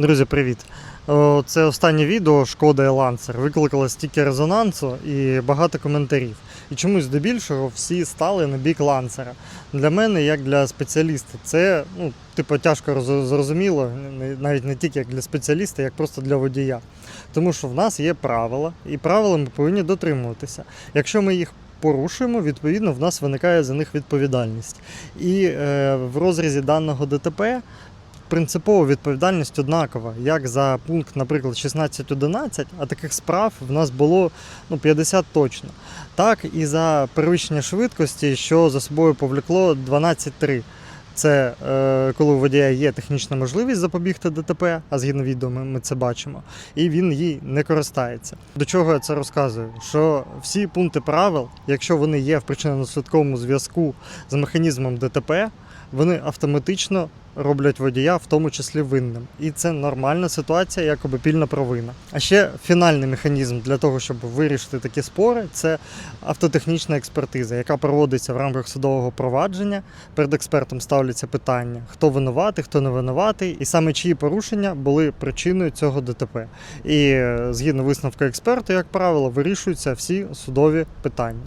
Друзі, привіт! Це останнє відео Шкода і Lancer викликало стільки резонансу і багато коментарів. І чомусь здебільшого всі стали на бік ланцера. Для мене, як для спеціаліста, це ну, типу, тяжко зрозуміло, навіть не тільки як для спеціаліста, як просто для водія. Тому що в нас є правила, і правила ми повинні дотримуватися. Якщо ми їх порушуємо, відповідно, в нас виникає за них відповідальність. І е, в розрізі даного ДТП принципова відповідальність однакова, як за пункт, наприклад, 16.11, а таких справ в нас було ну, 50 точно. Так і за перевищення швидкості, що за собою повлекло 12.3. Це е, коли у водія є технічна можливість запобігти ДТП, а згідно відео ми, ми це бачимо, і він їй не користається. До чого я це розказую? Що всі пункти правил, якщо вони є в причинно-наслідковому зв'язку з механізмом ДТП, вони автоматично роблять водія, в тому числі винним. І це нормальна ситуація, як обопільна провина. А ще фінальний механізм для того, щоб вирішити такі спори, це автотехнічна експертиза, яка проводиться в рамках судового провадження. Перед експертом ставляться питання, хто винуватий, хто не винуватий, і саме чиї порушення були причиною цього ДТП. І е, згідно висновку експерту, як правило, вирішуються всі судові питання.